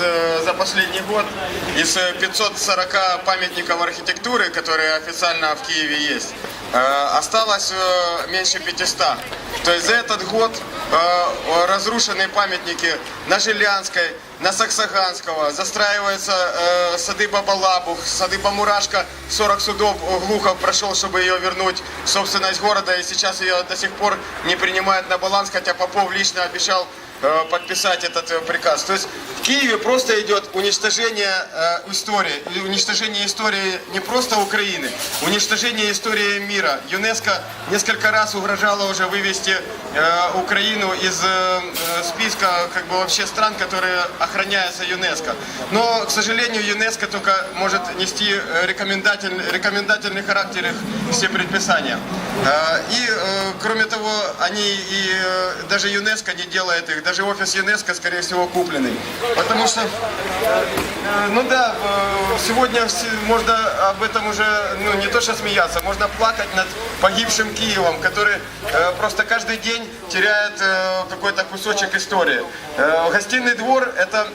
Э, За последний год из э, 540 памятников архитектуры, которые официально в Киеве есть, э, осталось э, меньше 500. То есть за этот год э, разрушены памятники на Жилянской, на Саксаганского, застраиваются э, сады Бабалабух, сады Бамурашка, 40 судов Глухов прошел, чтобы ее вернуть в собственность города, и сейчас ее до сих пор не принимают на баланс, хотя Попов лично обещал э, подписать этот э, приказ. То есть в Киеве просто идет уничтожение э, истории, уничтожение истории не просто Украины, уничтожение истории мира. ЮНЕСКО несколько раз угрожало уже вывести э, Украину из э, э, списка как бы вообще стран, которые охраняются ЮНЕСКО. Но, к сожалению, ЮНЕСКО только может нести э, рекомендатель- рекомендательный характер их все предписания. Э, И, э, кроме того, они и э, даже ЮНЕСКО не делает их, даже офис ЮНЕСКО, скорее всего, купленный. Потому что, э, ну да, э, сегодня можно об этом уже, ну не то что смеяться, можно плакать над погибшим Киевом, который э, просто каждый день теряет какой-то кусочек истории. Гостиный двор – это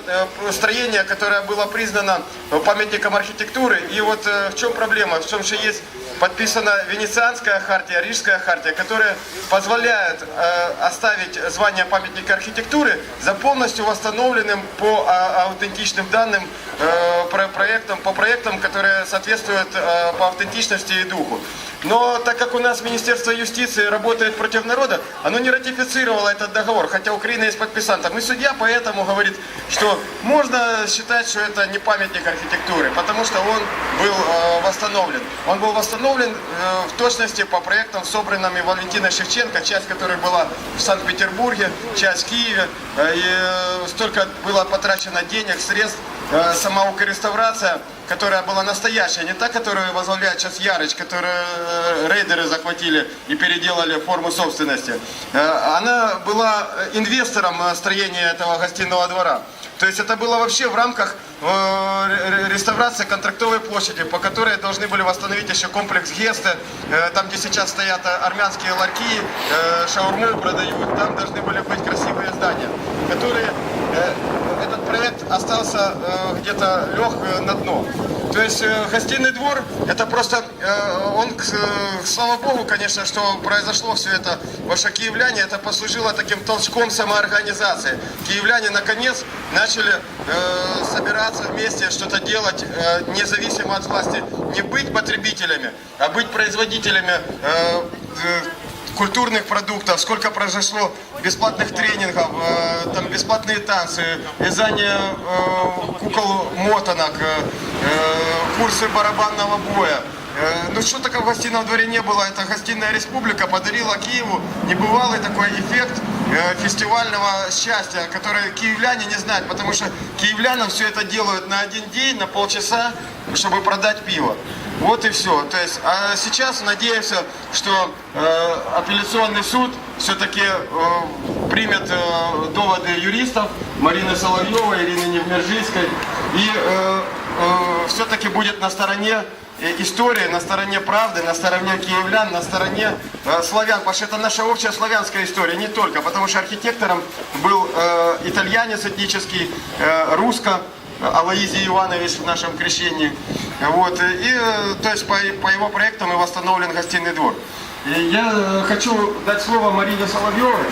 строение, которое было признано памятником архитектуры. И вот в чем проблема? В том, что есть подписана Венецианская хартия, Рижская хартия, которые позволяют э, оставить звание памятника архитектуры за полностью восстановленным по а, аутентичным данным э, про- проектам, по проектам, которые соответствуют э, по аутентичности и духу. Но так как у нас Министерство юстиции работает против народа, оно не ратифицировало этот договор, хотя Украина есть подписантом. И судья поэтому говорит, что можно считать, что это не памятник архитектуры, потому что он был э, восстановлен. Он был восстановлен э, в точности по проектам, собранными Валентиной Шевченко, часть которой была в Санкт-Петербурге, часть в Киеве. Э, и э, столько было потрачено денег, средств. Э, сама укореставрация, которая была настоящая, не та, которую возглавляет сейчас Ярыч, которую э, рейдеры захватили и переделали форму собственности. Э, Она была инвестором строения этого гостиного двора. То есть это было вообще в рамках ре- ре- реставрации контрактовой площади, по которой должны были восстановить еще комплекс Гесте, э, там, где сейчас стоят армянские ларьки, шаурму продают, там должны были быть красивые здания, которые остался э, где-то лег э, на дно. То есть э, гостиный двор, это просто, э, он, э, слава богу, конечно, что произошло все это, потому что киевляне, это послужило таким толчком самоорганизации. Киевляне, наконец, начали э, собираться вместе, что-то делать, э, независимо от власти. Не быть потребителями, а быть производителями э, э, культурных продуктов, сколько произошло бесплатных тренингов, э, там бесплатные танцы, вязание э, кукол мотанок, э, э, курсы барабанного боя. Э, Ну что такого в дворе не было, это гостиная республика подарила Киеву небывалый такой эффект фестивального счастья, который киевляне не знают, потому что киевлянам все это делают на один день, на полчаса, чтобы продать пиво. Вот и все. То есть, а сейчас надеемся, что э, апелляционный суд все-таки э, примет э, доводы юристов Марины Соловьевой, Ирины Невмержицкой и э, э, все-таки будет на стороне истории, на стороне правды, на стороне киевлян, на стороне э, славян, потому что это наша общая славянская история, не только, потому что архитектором был э, итальянец этнический, э, русско, Алаизий Иванович в нашем крещении. Вот, и, то есть, по, по его проектам и восстановлен гостиный двор. И я хочу дать слово Марине Соловьевой.